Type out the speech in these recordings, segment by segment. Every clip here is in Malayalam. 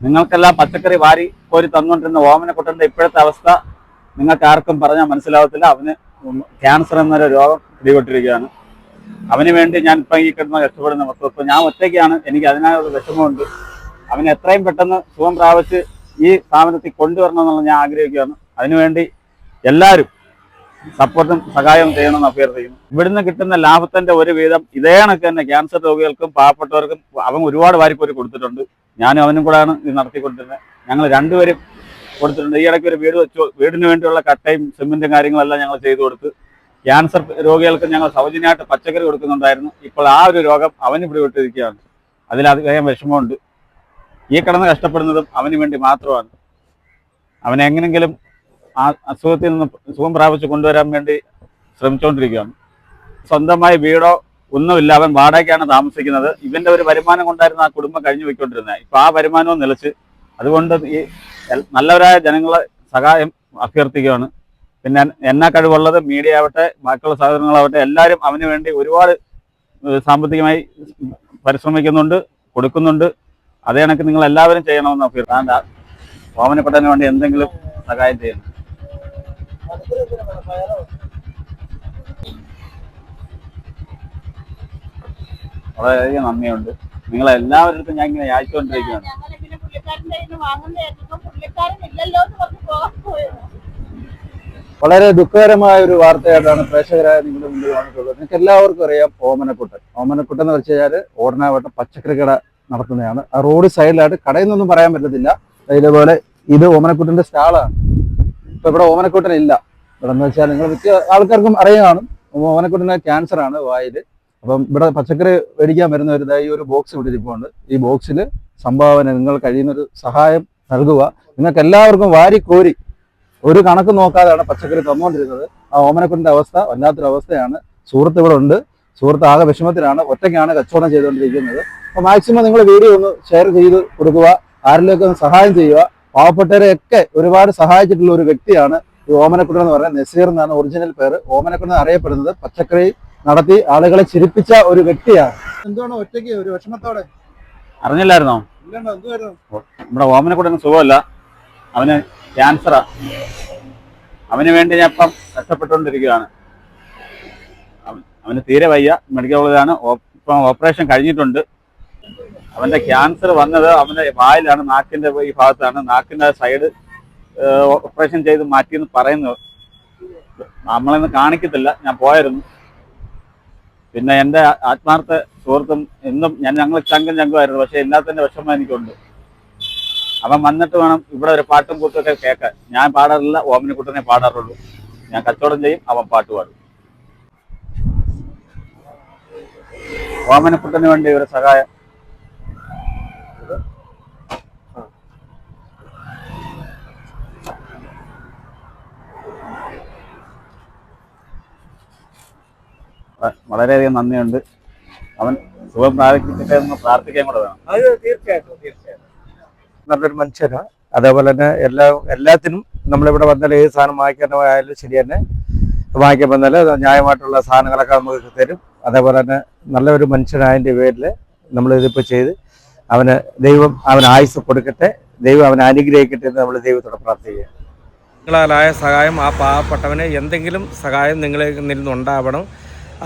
നിങ്ങൾക്കെല്ലാം പച്ചക്കറി വാരി കോരി തന്നുകൊണ്ടിരുന്ന ഓമനക്കുട്ടന്റെ ഇപ്പോഴത്തെ അവസ്ഥ നിങ്ങൾക്ക് ആർക്കും പറഞ്ഞാൽ മനസ്സിലാവത്തില്ല. അവന് ക്യാൻസർ എന്നൊരു രോഗം പിടിപെട്ടിരിക്കുകയാണ് അവന് വേണ്ടി ഞാൻ ഇപ്പം ഈ കിടന്ന് കഷ്ടപ്പെടുന്ന മൊത്തം ഇപ്പം ഞാൻ ഒറ്റയ്ക്കാണ്. എനിക്ക് അതിനായുള്ള വിഷമമുണ്ട്. അവന് എത്രയും പെട്ടെന്ന് സുഖം പ്രാപിച്ച് ഈ സ്ഥാപനത്തിൽ കൊണ്ടുവരണം എന്നുള്ള ഞാൻ ആഗ്രഹിക്കുകയാണ്. അതിനുവേണ്ടി എല്ലാവരും സപ്പോർട്ടും സഹായവും ചെയ്യണമെന്ന് അഭ്യർത്ഥിക്കുന്നു ഇവിടുന്ന് കിട്ടുന്ന ലാഭത്തിന്റെ ഒരു വീതം ഇതേ കണക്ക് തന്നെ ക്യാൻസർ രോഗികൾക്കും പാവപ്പെട്ടവർക്കും അവൻ ഒരുപാട് വാരിക്കോരി കൊടുത്തിട്ടുണ്ട്. ഞാനും അവനും കൂടെയാണ് ഇത് നടത്തിക്കൊണ്ടിരുന്നത്. ഞങ്ങൾ രണ്ടുപേരും കൊടുത്തിട്ടുണ്ട്. ഈ ഇടയ്ക്ക് ഒരു വീട് വെച്ചു. വീടിന് വേണ്ടിയുള്ള കട്ടയും സിമെന്റും കാര്യങ്ങളെല്ലാം ഞങ്ങൾ ചെയ്തു കൊടുത്ത്. ക്യാൻസർ രോഗികൾക്ക് ഞങ്ങൾ സൗജന്യമായിട്ട് പച്ചക്കറി കൊടുക്കുന്നുണ്ടായിരുന്നു. ഇപ്പോൾ ആ ഒരു രോഗം അവന് പിടിപെട്ടിരിക്കുകയാണ്. അതിലധികം വിഷമമുണ്ട്. ഈ കിടന്ന് കഷ്ടപ്പെടുന്നതും അവന് വേണ്ടി മാത്രമാണ്. അവനെ എങ്ങനെങ്കിലും ആ അസുഖത്തിൽ നിന്ന് സുഖം പ്രാപിച്ച് കൊണ്ടുവരാൻ വേണ്ടി ശ്രമിച്ചുകൊണ്ടിരിക്കുകയാണ് സ്വന്തമായി വീടോ ഒന്നുമില്ല അവൻ വാടകയ്ക്കാണ് താമസിക്കുന്നത്. ഇവന്റെ ഒരു വരുമാനം കൊണ്ടായിരുന്നു ആ കുടുംബം കഴിഞ്ഞു പോയിക്കൊണ്ടിരുന്നത്. ഇപ്പൊ ആ വരുമാനവും നിലച്ച് അതുകൊണ്ട് ഈ നല്ലവരായ ജനങ്ങളെ സഹായം അഭ്യർത്ഥിക്കുകയാണ്. പിന്നെ എന്നാ കഴിവുള്ളത്? മീഡിയ ആവട്ടെ ബാക്കിയുള്ള സഹോദരങ്ങളാവട്ടെ എല്ലാവരും അവന് വേണ്ടി ഒരുപാട് സാമ്പത്തികമായി പരിശ്രമിക്കുന്നുണ്ട് കൊടുക്കുന്നുണ്ട്. അതേ കണക്ക് നിങ്ങൾ എല്ലാവരും ചെയ്യണമെന്ന് അഭ്യർത്ഥന ഓമനപ്പെട്ടതിന് വേണ്ടി എന്തെങ്കിലും സഹായം ചെയ്യണം. വളരെയധികം നന്ദിയുണ്ട്. നിങ്ങളെ എല്ലാവരുടെ ഞാൻ ഇങ്ങനെ അയച്ചുകൊണ്ടിരിക്കുകയാണ് വളരെ ദുഃഖകരമായ ഒരു വാർത്തയായിട്ടാണ് പ്രേക്ഷകരായ നിങ്ങളുടെ മുമ്പിൽ വന്നിട്ടുള്ളത്. നിങ്ങൾക്ക് എല്ലാവർക്കും അറിയാം ഓമനക്കുട്ടൻ. ഓമനക്കുട്ടൻ എന്ന് വെച്ച് കഴിഞ്ഞാൽ ഓടനാവട്ടം പച്ചക്കറി കട നടത്തുന്നതാണ്. ആ റോഡ് സൈഡിലായിട്ട് കടയിൽ നിന്നൊന്നും പറയാൻ പറ്റത്തില്ല. ഇതേപോലെ ഇത് ഓമനക്കുട്ടന്റെ സ്റ്റാളാണ്. ഇപ്പൊ ഇവിടെ ഓമനക്കുട്ടൻ ഇല്ല ഇവിടെ എന്ന് വെച്ചാൽ നിങ്ങൾ മിക്ക ആൾക്കാർക്കും അറിയാം ഓമനക്കുട്ടന് ക്യാൻസർ ആണ് വായിൽ. അപ്പം ഇവിടെ പച്ചക്കറി മേടിക്കാൻ വരുന്നവർ ദാ ഈ ഒരു ബോക്സ് ഇവിടെ ഇരിപ്പുണ്ട്. ഈ ബോക്സിൽ സംഭാവന നിങ്ങൾ കഴിയുന്നൊരു സഹായം നൽകുക. നിങ്ങൾക്ക് എല്ലാവർക്കും വാരി കോരി ഒരു കണക്ക് നോക്കാതെയാണ് പച്ചക്കറി തന്നുകൊണ്ടിരുന്നത്. ആ ഓമനക്കുട്ടിന്റെ അവസ്ഥ വല്ലാത്തൊരു അവസ്ഥയാണ്. സുഹൃത്ത് ഇവിടെ ഉണ്ട്. സുഹൃത്ത് ആകെ വിഷമത്തിലാണ്. ഒറ്റയ്ക്കാണ് കച്ചവടം ചെയ്തുകൊണ്ടിരിക്കുന്നത്. അപ്പോൾ മാക്സിമം നിങ്ങൾ വീഡിയോ ഒന്ന് ഷെയർ ചെയ്ത് കൊടുക്കുക. ആരിലേക്ക് ഒന്ന് സഹായം ചെയ്യുക. പാവപ്പെട്ടവരെയൊക്കെ ഒരുപാട് സഹായിച്ചിട്ടുള്ള ഒരു വ്യക്തിയാണ് ഈ ഓമനക്കുട്ടൻ എന്ന് പറയുന്നത് നസീർ എന്നാണ് ഒറിജിനൽ പേര്. ഓമനക്കുട്ടൻ അറിയപ്പെടുന്നത് പച്ചക്കറി നടത്തി ആളുകളെ ചിരിപ്പിച്ച ഒരു വ്യക്തിയാണ്. എന്താണ് ഒറ്റയ്ക്ക് ഒരു വിഷമത്തോടെ? അറിഞ്ഞില്ലായിരുന്നോ? നമ്മുടെ ഓമനക്കുട്ടന് സുഖമല്ല. അവന് ക്യാൻസറാ അവന് വേണ്ടി ഞാൻ ഇപ്പം കഷ്ടപ്പെട്ടുകൊണ്ടിരിക്കുകയാണ്. അവന് തീരെ വയ്യ. മെഡിക്കൽ കോളേജാണ് ഇപ്പം ഓപ്പറേഷൻ കഴിഞ്ഞിട്ടുണ്ട്. അവന്റെ ക്യാൻസർ വന്നത് അവന്റെ വായിലാണ് നാക്കിന്റെ ഈ ഭാഗത്താണ്. നാക്കിന്റെ സൈഡ് ഓപ്പറേഷൻ ചെയ്ത് മാറ്റിയെന്ന് പറയുന്നത് നമ്മളെന്ന് കാണിക്കത്തില്ല. ഞാൻ പോയായിരുന്നു. പിന്നെ എന്റെ ആത്മാർത്ഥ സുഹൃത്തും എന്നും ഞാൻ ഞങ്ങൾ ചങ്കും ചങ്കുമായിരുന്നു. പക്ഷെ എല്ലാത്തിന്റെ വിഷമം എനിക്കുണ്ട്. അവൻ വന്നിട്ട് വേണം ഇവിടെ ഒരു പാട്ടും കൂട്ടൊക്കെ കേൾക്കാൻ. ഞാൻ പാടാറില്ല ഓമനക്കുട്ടനെ പാടാറുള്ളൂ. ഞാൻ കച്ചവടം ചെയ്യും അവൻ പാട്ട് പാടും. ഓമനക്കുട്ടന് വേണ്ടി ഒരു സഹായം. വളരെയധികം നന്ദിയുണ്ട്. അവൻ സുഖം പ്രാപിക്കട്ടെ എന്ന് പ്രാർത്ഥിക്കാൻ കൂടെ വേണം. അത് തീർച്ചയായിട്ടും തീർച്ചയായിട്ടും. നല്ലൊരു മനുഷ്യനാണ് അതേപോലെ തന്നെ എല്ലാ എല്ലാത്തിനും നമ്മളിവിടെ വന്നാൽ ഏത് സാധനം വാങ്ങിക്കാനായാലും ശരി തന്നെ വാങ്ങിക്കാൻ വന്നാൽ ന്യായമായിട്ടുള്ള സാധനങ്ങളൊക്കെ നമുക്ക് തരും. അതേപോലെ തന്നെ നല്ലൊരു മനുഷ്യനായതിന്റെ പേരിൽ നമ്മൾ ഇതിപ്പോൾ ചെയ്ത് അവന് ദൈവം അവന് ആയുസ് കൊടുക്കട്ടെ. ദൈവം അവനെ അനുഗ്രഹിക്കട്ടെ എന്ന് നമ്മൾ ദൈവത്തോട് പ്രാർത്ഥിക്കുക നിങ്ങളാലായ സഹായം ആ പാവപ്പെട്ടവന് എന്തെങ്കിലും സഹായം നിങ്ങളിൽ നിന്നുണ്ടാവണം.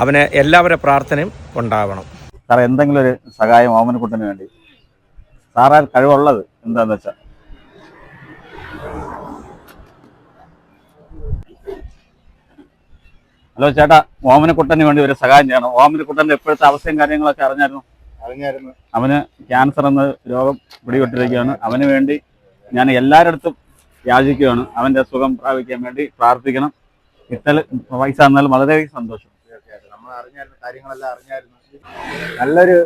അവന് എല്ലാവരുടെ പ്രാർത്ഥനയും ഉണ്ടാവണം. സാർ എന്തെങ്കിലും ഒരു സഹായം ഓമനക്കുട്ടന് വേണ്ടി? സാറാൽ കഴിവുള്ളത് എന്താന്ന് വെച്ചാൽ ഹലോ ചേട്ടാ ഓമനക്കുട്ടന് വേണ്ടി ഒരു സഹായം ചെയ്യണം. ഓമനക്കുട്ടന്റെ ഇപ്പോഴത്തെ അവസ്ഥയും കാര്യങ്ങളൊക്കെ അറിഞ്ഞായിരുന്നു? അറിഞ്ഞായിരുന്നു. അവന് ക്യാൻസർ എന്ന രോഗം പിടിപെട്ടിരിക്കുകയാണ്. അവന് വേണ്ടി ഞാൻ എല്ലാവരുടെ യാചിക്കുകയാണ്. അവന്റെ സുഖം പ്രാപിക്കാൻ വേണ്ടി പ്രാർത്ഥിക്കണം. ഇത്തല പൈസ തന്നാൽ വളരെ സന്തോഷം. അറിഞ്ഞായിരുന്നു കാര്യങ്ങളെല്ലാം അറിഞ്ഞായിരുന്നു. നല്ലൊരു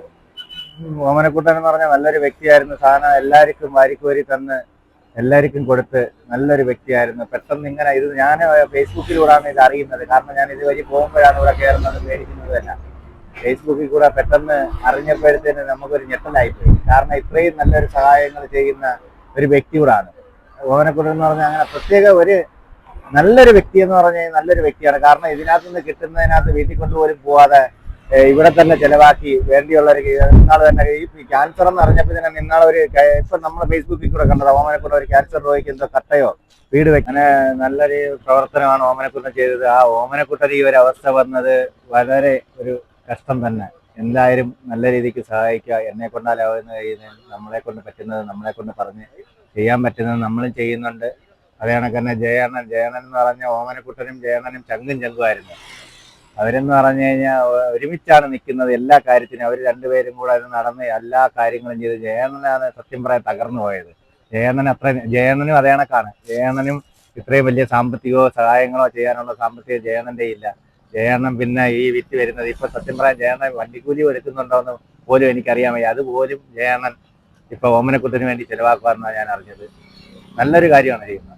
ഓമനക്കുട്ടൻ എന്ന് പറഞ്ഞാൽ നല്ലൊരു വ്യക്തിയായിരുന്നു. സാധനം എല്ലാവർക്കും വാരിക്കോരി തന്ന് എല്ലാവർക്കും കൊടുത്ത് നല്ലൊരു വ്യക്തിയായിരുന്നു. പെട്ടെന്ന് ഇങ്ങനെ ഇത് ഞാൻ ഫേസ്ബുക്കിലൂടെയാണ് ഇത് അറിയുന്നത്. കാരണം ഞാൻ ഇതുവഴി പോകുമ്പോഴാണ് ഇവിടെ കയറുന്നത് പേടിക്കുന്നതല്ല ഫേസ്ബുക്കിൽ കൂടെ പെട്ടെന്ന് അറിഞ്ഞപ്പോഴത്തേന് നമുക്കൊരു ഞെട്ടലായിപ്പോയി. കാരണം ഇത്രയും നല്ലൊരു സഹായങ്ങൾ ചെയ്യുന്ന ഒരു വ്യക്തി കൂടാണ്. ഓമനക്കുട്ടൻ എന്ന് പറഞ്ഞാൽ അങ്ങനെ പ്രത്യേക ഒരു നല്ലൊരു വ്യക്തി എന്ന് പറഞ്ഞാൽ നല്ലൊരു വ്യക്തിയാണ്. കാരണം ഇതിനകത്ത് നിന്ന് കിട്ടുന്നതിനകത്ത് വീട്ടിൽ കൊണ്ടുപോലും പോവാതെ ഇവിടെ തന്നെ ചെലവാക്കി വേണ്ടിയുള്ള ഒരു നിന്നാൾ തന്നെ ഈ ക്യാൻസർ എന്ന് അറിഞ്ഞപ്പോൾ തന്നെ നിന്നാൾ ഒരു ഇപ്പൊ നമ്മൾ ഫേസ്ബുക്കിൽ കൂടെ കണ്ടത് ഓമനക്കൂടെ ഒരു ക്യാൻസർ രോഗിക്ക് എന്തോ കട്ടയോ? വീട് വെക്കാൻ നല്ലൊരു പ്രവർത്തനമാണ് ഓമനക്കുട്ടൻ ചെയ്തത്. ആ ഓമനക്കുട്ടൻ ഈ ഒരു അവസ്ഥ വന്നത് വളരെ ഒരു കഷ്ടം തന്നെ. എന്തായാലും നല്ല രീതിക്ക് സഹായിക്കുക. എന്നെ കൊണ്ടാലാവുന്ന കഴിയുന്നത് നമ്മളെ കൊണ്ട് പറ്റുന്നത് നമ്മളെ കൊണ്ട് പറഞ്ഞ് ചെയ്യാൻ പറ്റുന്നത് നമ്മളും ചെയ്യുന്നുണ്ട്. അതേ തന്നെ ജയണ്ണൻ ജയണ്ണൻ എന്ന് പറഞ്ഞ ഓമനക്കുട്ടനും ജയണ്ണനും ചങ്കും ചങ്കുമായിരുന്നു. അവരെന്ന് പറഞ്ഞു കഴിഞ്ഞാൽ ഒരുമിച്ചാണ് നിൽക്കുന്നത് എല്ലാ കാര്യത്തിനും. അവർ രണ്ടുപേരും കൂടെ അത് നടന്ന് എല്ലാ കാര്യങ്ങളും ചെയ്ത് ജയണ്ണനാണ് സത്യം പറയാൻ തകർന്നു പോയത്. ജയണ്ണൻ അത്ര ജയണ്ണനും അതേ കണക്കാണ്. ജയണ്ണനും ഇത്രയും വലിയ സാമ്പത്തികമോ സഹായങ്ങളോ ചെയ്യാനുള്ള സാമ്പത്തികം ജയണ്ണന്റെ ഇല്ല. ജയണ്ണൻ പിന്നെ ഈ വിറ്റ് വരുന്നത് ഇപ്പൊ സത്യം പറയാൻ ജയണ്ണൻ വണ്ടിക്കൂലി എടുക്കുന്നുണ്ടോന്ന് പോലും എനിക്കറിയാൻ വയ്യ. അതുപോലും ജയണ്ണൻ ഇപ്പൊ ഓമനക്കുത്തിന് വേണ്ടി ചെലവാക്കുവാന്നാണ് ഞാൻ അറിഞ്ഞത്. നല്ലൊരു കാര്യമാണ് ചെയ്യുന്നത്.